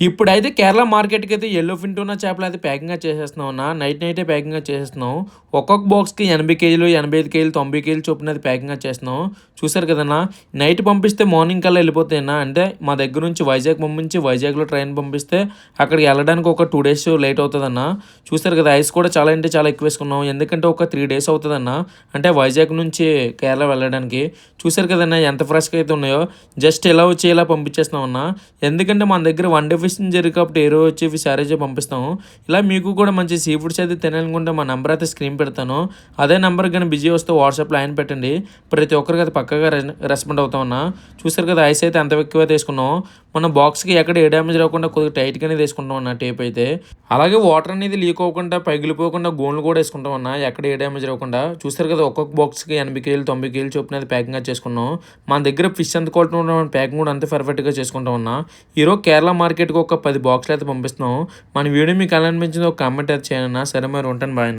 ఇప్పుడైతే కేరళ మార్కెట్కి అయితే ఎల్లో ఫింటూనా చేపలు అయితే ప్యాకింగ్గా చేసేస్తున్నాం అన్న. నైట్ నైటే ప్యాకింగ్గా చేసేస్తున్నాం. ఒక్కొక్క బాక్స్కి ఎనభై కేజీలు ఎనభై ఐదు కేజీలు తొంభై కేజీలు చొప్పున అయితే ప్యాకింగ్గా చేస్తున్నాం. చూసారు కదన్నా నైట్ పంపిస్తే మార్నింగ్ కల్లా వెళ్ళిపోతాయన్నా అంటే మా దగ్గర నుంచి వైజాగ్ పంపించి వైజాగ్లో ట్రైన్ పంపిస్తే అక్కడికి వెళ్ళడానికి ఒక టూ డేస్ లేట్ అవుతుందన్న చూసారు కదా ఐస్ కూడా చాలా అంటే చాలా ఎక్కువ వేసుకున్నాం. ఎందుకంటే ఒక త్రీ డేస్ అవుతుందన్న అంటే వైజాగ్ నుంచి కేరళ వెళ్ళడానికి. చూసారు కదన్నా ఎంత ఫ్రెష్గా అయితే ఉన్నాయో. జస్ట్ ఎలా వచ్చి ఇలా పంపించేస్తున్నాం అన్న. ఎందుకంటే మన దగ్గర వన్ డే ఫిషింగ్ జరిగి కాబట్టి ఏ రోజు వచ్చి సారేజే పంపిస్తాము. ఇలా మీకు కూడా మంచి సీ ఫుడ్స్ అయితే తినాలనుకుంటే మా నెంబర్ అయితే స్క్రీన్ పెడతాను. అదే నెంబర్ కానీ బిజీ వస్తే వాట్సాప్లో ఆయన పెట్టండి. ప్రతి ఒక్కరికి అయితే పక్కగా రెస్పాండ్ అవుతామన్నా చూసారు కదా ఐస్ అయితే ఎంత ఎక్కువ తీసుకున్నాం మన బాక్స్కి ఎక్కడ ఏ డ్యామేజ్ రాకుండా కొద్దిగా టైట్గానే తీసుకుంటాం అన్న టేప్ అయితే. అలాగే వాటర్ అనేది లీక్ అవ్వకుండా పగిలిపోకుండా గోన్లు కూడా వేసుకుంటాం అన్న. ఎక్కడ ఏ డ్యామేజ్ అవ్వకుండా చూస్తారు కదా ఒక్కొక్క బాక్స్కి ఎనభై కేజీలు తొంభై కేజీలు చొప్పున ప్యాకింగ్ చేసుకున్నాం. మన దగ్గర ఫిష్ ఎంత క్వాలిటీ ఉన్న ప్యాకింగ్ కూడా అంతే పర్ఫెక్ట్గా చేసుకుంటాం అన్న. ఈరోజు కేరళ మార్కెట్కి ఒక పది బాక్స్లు అయితే పంపిస్తున్నాం. మన వీడియో మీకు ఎలా అనిపించిందో ఒక కామెంట్ అయితే చేయనన్నా సరే మరి ఉంటాను బాయ్